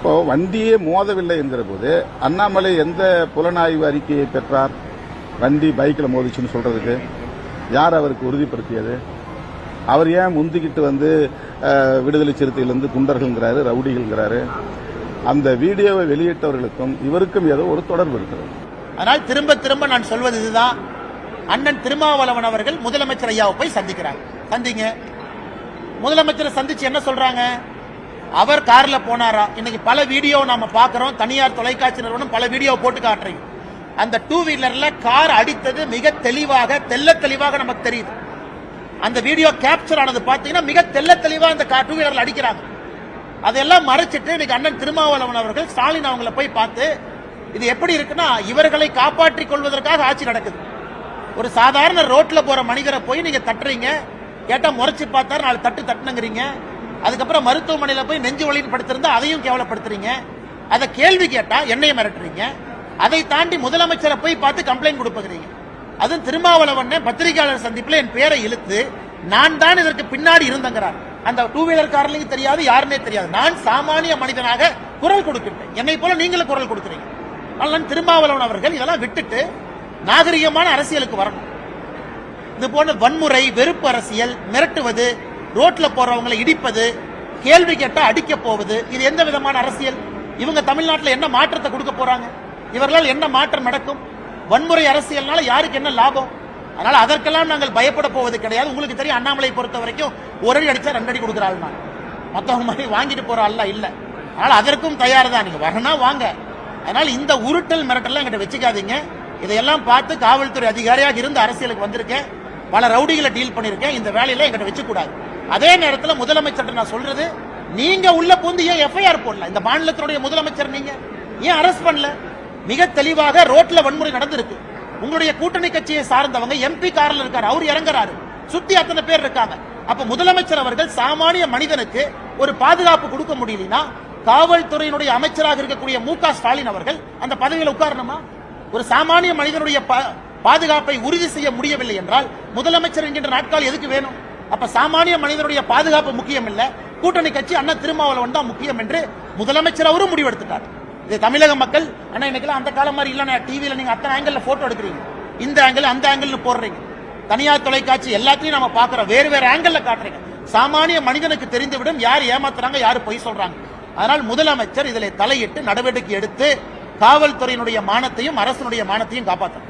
இப்போ வண்டியே மோதவில்லை என்கிற போது அண்ணாமலை எந்த புலனாய்வு அறிக்கையை பெற்றார்? வண்டி பைக்கில் மோதிச்சுன்னு சொல்றதுக்கு. யார் அவருக்கு உறுதிப்படுத்தியது? அவர் ஏன் முந்திக்கிட்டு வந்து விடுதலை சிறுத்தையிலிருந்து குண்டர்கள்ங்கிறாரு ரவுடிகள்ங்கிறாரு? அந்த வீடியோவை வெளியிட்டவர்களுக்கும் இவருக்கும் ஏதோ ஒரு தொடர்பு இருக்கிறது. அதனால் திரும்ப திரும்ப நான் சொல்வது இதுதான். அண்ணன் திருமாவளவன் அவர்கள் முதலமைச்சர் ஐயாவை போய் சந்திக்கிறாங்க சந்திங்க. முதலமைச்சரை சந்திச்சு என்ன சொல்றாங்க? அவர் கார்ல போனாரா? இன்னைக்கு பல வீடியோ நாம பாக்குறோம் தனியார் தொலைக்காட்சி நிறுவனம் பல வீடியோ போட்டு காட்டுறீங்க. அந்த டூ வீலர்ல கார் அடித்தது மிக தெளிவாக தெள்ள தெளிவாக நமக்கு தெரியுது. அந்த வீடியோ கேப்சர் ஆனது பாத்தீங்கன்னா மிக தெல்ல தெளிவா அந்த டூ வீலர்ல அடிக்கிறாங்க. அதெல்லாம் மறைச்சிட்டு இன்னைக்கு அண்ணன் திருமாவளவன் அவர்கள் ஸ்டாலின் அவங்கள போய் பார்த்து இது எப்படி இருக்குன்னா இவர்களை காப்பாற்றிக் கொள்வதற்காக ஆட்சி நடக்குது. ஒரு சாதாரண ரோட்ல போற மனிதரை போய் நீங்க தட்டுறீங்க. கேட்டா முறைச்சு பார்த்தா நாலு தட்டு தட்டுனுங்கிறீங்க. அதுக்கப்புறம் மருத்துவமனையில் போய் நெஞ்சு வழியில் படுத்திருந்தா அதையும் கேவலப்படுத்துறீங்க. அதை கேள்வி கேட்டா என்னையை மிரட்டுறீங்க. அதை தாண்டி முதலமைச்சரை போய் பார்த்து கம்ப்ளைண்ட் கொடுப்பீங்க அதுவும் திருமாவளவன் பத்திரிகையாளர் சந்திப்பில் என் பேரை இழுத்து நான் தான் இதற்கு பின்னாடி இருந்தங்கிறார். அந்த டூ வீலர் காரலையும் தெரியாது யாருமே தெரியாது. நான் சாமானிய மனிதனாக குரல் கொடுக்கின்றேன். என்னை போல நீங்களும் குரல் கொடுக்குறீங்க. ஆனால் திருமாவளவன் அவர்கள் இதெல்லாம் விட்டுட்டு நாகரிகமான அரசியலுக்கு வரணும். இது போன்ற வன்முறை வெறுப்பு அரசியல் மிரட்டுவது ரோட்ல போறவங்களை இடிப்பது கேள்வி கேட்டா அடிக்க போவது இது எந்த விதமான அரசியல்? இவங்க தமிழ்நாட்டில் என்ன மாற்றத்தை கொடுக்க போறாங்க? இவர்களால் என்ன மாற்றம் நடக்கும்? வன்முறை அரசியல்னால யாருக்கு என்ன லாபம்? அதனால அதற்கெல்லாம் நாங்கள் பயப்பட போவது கிடையாது. உங்களுக்கு தெரியும் அண்ணாமலை பொறுத்த வரைக்கும் ஒரு அடி அடிச்சா ரெண்டு அடி கொடுக்குறாள் நான் மற்றவங்க மாதிரி வாங்கிட்டு போற ஆள்ல இல்ல. அதனால அதற்கும் தயார் தான் நீங்க வரனா வாங்க. அதனால இந்த உருட்டல் மிரட்டல்லாம் எங்கிட்ட வச்சுக்காதீங்க. இதையெல்லாம் பார்த்து காவல்துறை அதிகாரியாக இருந்து அரசியலுக்கு வந்திருக்கேன். பல ரவுடிகளை டீல் பண்ணியிருக்கேன் இந்த வேலையில எங்கிட்ட வச்சுக்கூடாது. அதே நேரத்தில் முதலமைச்சர் நான் சொல்றது நீங்க உள்ள பூந்து ஏன் எஃப்ஐஆர் போடல? இந்த மாநிலத்தினுடைய முதலமைச்சர் நீங்க ஏன் அரெஸ்ட் பண்ணல? மிக தெளிவாக ரோட்ல வன்முறை நடந்திருக்கு. உங்களுடைய கூட்டணி கட்சியை சார்ந்தவங்க எம்பி கார்ல இருக்காரு அவர் இறங்குறாரு. சுத்தி அத்தனை பேர் இருக்காங்க. அப்ப முதலமைச்சர் அவர்கள் சாமானிய மனிதனுக்கு ஒரு பாதுகாப்பு கொடுக்க முடியலனா காவல்துறையினுடைய அமைச்சராக இருக்கக்கூடிய மு க ஸ்டாலின் அவர்கள் அந்த பதவியில் உட்காரணுமா? ஒரு சாமானிய மனிதனுடைய பாதுகாப்பை உறுதி செய்ய முடியவில்லை என்றால் முதலமைச்சர் என்கின்ற நாட்கள் எதுக்கு வேணும்? அப்ப சாமானிய மனிதனுடைய பாதுகாப்பு முக்கியம் இல்ல கூட்டணி கட்சி அண்ணா திருமாவளவன் தான் முக்கியம் என்று முதலமைச்சர் அவரும் முடிவெடுத்துட்டார். இது தமிழக மக்கள் அண்ணா இன்னைக்கெல்லாம் அந்த காலம் மாதிரி இல்லைண்ணா. டிவியில நீங்க அத்தனை ஆங்கிள் போட்டோ எடுக்கிறீங்க. இந்த ஆங்கிள் அந்த ஆங்கிள் போடுறீங்க. தனியார் தொலைக்காட்சி எல்லாத்தையும் நம்ம பாக்குறோம் வேறு வேறு ஆங்கிள் காட்டுறீங்க. சாமானிய மனிதனுக்கு தெரிந்துவிடும் யார் ஏமாத்துறாங்க யார் பொய் சொல்றாங்க. அதனால் முதலமைச்சர் இதில் தலையிட்டு நடவடிக்கை எடுத்து காவல்துறையினுடைய மானத்தையும் அரசனுடைய மானத்தையும் காப்பாற்றணும்.